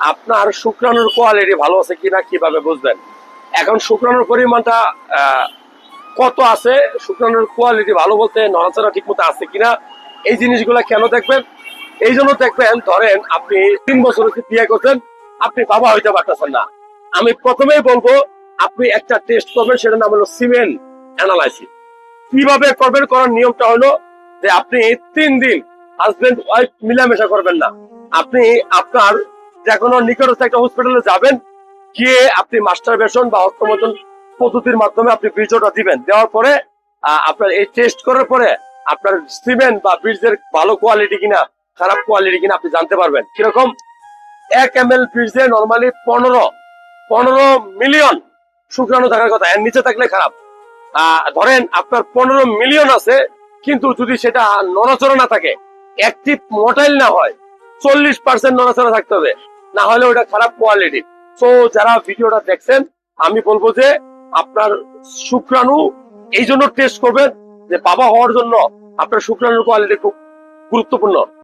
আপনার শুক্রাণুর কোয়ালিটি ভালো আছে কিনা কীভাবে বুঝবেন? এখন শুক্রাণুর পরিমাণটা কত আছে? শুক্রাণুর কোয়ালিটি ভালো বলতে নড়াচড়া ঠিক মতো আছে কিনা? এই জিনিসগুলো কেন দেখবেন? এই জন্য দেখবেন, ধরেন আপনি তিন বছর বিয়ে করছেন, আপনি বাবা হইতে পারতেছেন না। আমি প্রথমেই বলব, আপনি একটা টেস্ট করবেন, সেটার নাম হলো সিমেন অ্যানালাইসিস কীভাবে করবেন? করার নিয়মটা হলো যে আপনি তিন দিন হাজবেন্ড ওয়াইফ মিলামেশা করবেন না। আপনি আপনার একটা আপনার এই টেস্ট করার পরে আপনার সিমেন্ট বা ভালো কোয়ালিটি কিনা, খারাপ কোয়ালিটি কিনা আপনি জানতে পারবেন। কীরকম? এক এম এল নর্মালি পনেরো পনেরো মিলিয়ন শুক্রাণু থাকার কথা। এর নিচে থাকলে খারাপ। ধরেন আপনার পনেরো মিলিয়ন আছে, কিন্তু যদি সেটা নড়াচড়া না থাকে অ্যাক্টিভ মোটাইল না হয়, চল্লিশ পার্সেন্ট নড়াচড়া থাকতে হবে। না হলে ওটা খারাপ কোয়ালিটি তো যারা ভিডিওটা দেখছেন, আমি বলব যে আপনার শুক্রাণু এই জন্য টেস্ট করবেন যে বাবা হওয়ার জন্য আপনার শুক্রাণুর কোয়ালিটি খুব গুরুত্বপূর্ণ।